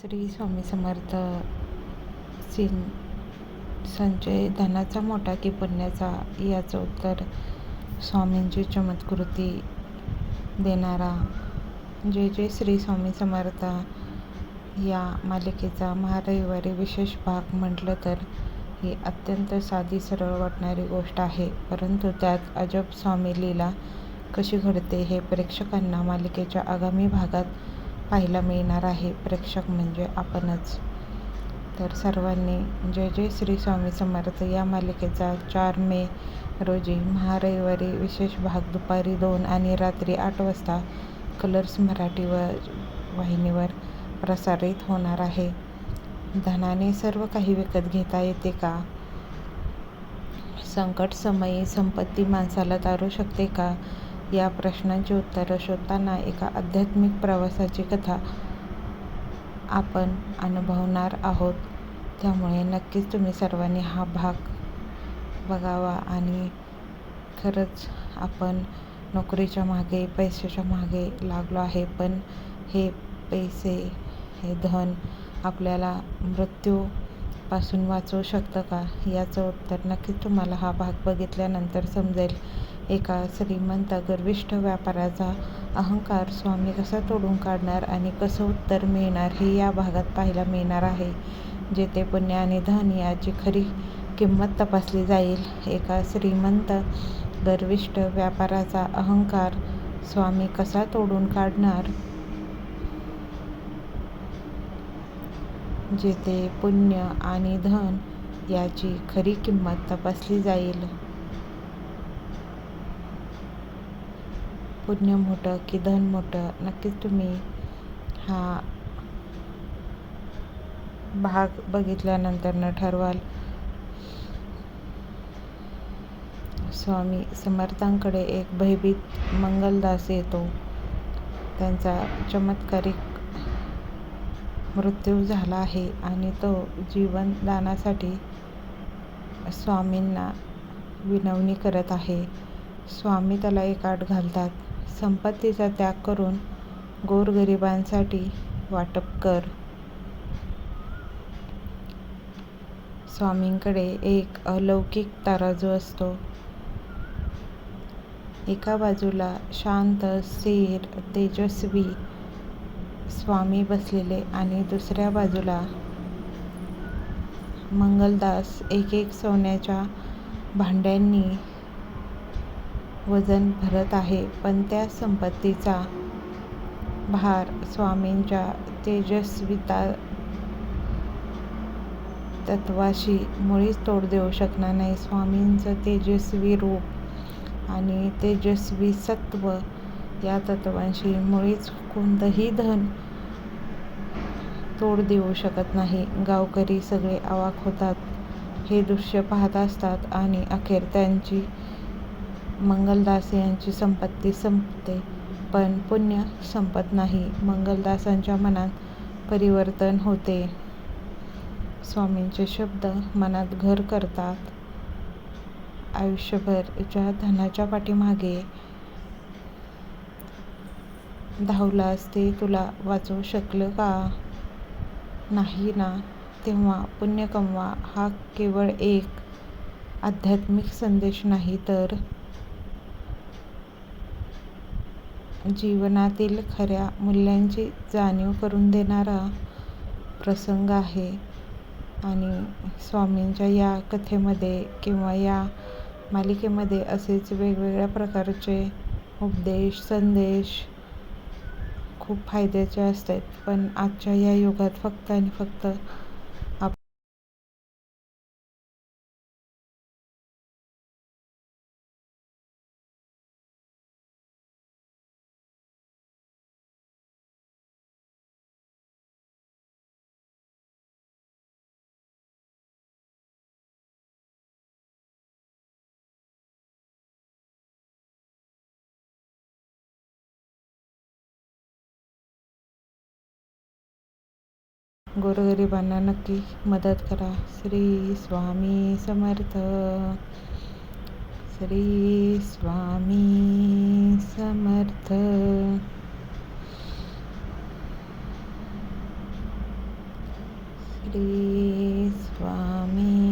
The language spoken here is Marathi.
श्री स्वामी समर्थ सिं संचय धनाचा मोठा की पुण्याचा याचं उत्तर स्वामींची चमत्कृती देणारा जय जय श्री स्वामी समर्थ या मालिकेचा महारविवारी विशेष भाग म्हटलं तर ही अत्यंत साधी सरळ वाटणारी गोष्ट आहे. परंतु त्यात अजब स्वामी लीला कशी घडते हे प्रेक्षकांना मालिकेच्या आगामी भागात पाहायला मिळणार आहे प्रेक्षक म्हणजे आपणच. तर सर्वांनी जय जय श्री स्वामी समर्थ. या मालिकेचा चार मे रोजी महारविवारी विशेष भाग दुपारी दोन आणि रात्री आठ वाजता कलर्स मराठीवर वाहिनीवर प्रसारित होणार आहे. धनाने सर्व काही विकत घेता येते का? संकट समयी संपत्ती माणसाला तारू शकते का? या प्रश्नांची उत्तरं शोधताना एका आध्यात्मिक प्रवासाची कथा आपण अनुभवणार आहोत. त्यामुळे नक्कीच तुम्ही सर्वांनी हा भाग बघावा आणि खरंच आपण नोकरीच्या मागे पैशाच्या मागे लागलो आहे पण हे पैसे हे धन आपल्याला मृत्यूपासून वाचवू शकतं का? याचं उत्तर नक्कीच तुम्हाला हा भाग बघितल्यानंतर समजेल. एका श्रीमंत गर्विष्ठ व्यापाराचा अहंकार स्वामी कसा तोडून काढणार आणि कसं उत्तर मिळणार हे या भागात पाहायला मिळणार आहे. जेथे पुण्य आणि धन याची खरी किंमत तपासली जाईल. एका श्रीमंत गर्विष्ठ व्यापाराचा अहंकार स्वामी कसा तोडून काढणार? जेथे पुण्य आणि धन याची खरी किंमत तपासली जाईल. पुण्य मोठं की धन मोठं नक्कीच तुम्ही हा भाग बघितल्यानंतर न ठरवाल. स्वामी समर्थांकडे एक भयभीत मंगलदास येतो. त्यांचा चमत्कारिक मृत्यू झाला आहे आणि तो जीवनदानासाठी स्वामींना विनवणी करत आहे. स्वामी त्याला एक आठ घालतात. संपत्तीचा त्याग करून गोरगरिबांसाठी वाटप कर. स्वामींकडे एक अलौकिक तराजू असतो. एका बाजूला शांत स्थिर तेजस्वी स्वामी बसलेले आणि दुसऱ्या बाजूला मंगलदास एक एक सोन्याच्या भांड्यांनी वजन भरत आहे. पण त्या संपत्तीचा भार स्वामींच्या तेजस्विता तत्वाशी मुळीच तोड देऊ शकणार नाही. स्वामींचं तेजस्वी रूप आणि तेजस्वी सत्व या तत्वांशी मुळीच कोणतंही धन तोड देऊ शकत नाही. गावकरी सगळे आवाक होतात. हे दृश्य पाहत असतात आणि अखेर त्यांची मंगलदास यांची संपत्ती संपते पण पुण्य संपत नाही. मंगलदासांच्या मनात परिवर्तन होते. स्वामींचे शब्द मनात घर करतात. आयुष्यभर ज्या धनाच्या पाठीमागे धावलास ते तुला वाचवू शकलं का? नाही ना. तेव्हा पुण्य कमवा हा केवळ एक आध्यात्मिक संदेश नाही तर जीवनातील खऱ्या मूल्यांची जाणीव करून देणारा प्रसंग आहे. आणि स्वामींच्या या कथेमध्ये किंवा या मालिकेमध्ये असेच वेगवेगळ्या प्रकारचे उपदेश संदेश खूप फायद्याचे असतात. पण आजच्या या युगात फक्त आणि फक्त गोरगरिबांना नक्की मदत करा. श्री स्वामी समर्थ. श्री स्वामी समर्थ. श्री स्वामी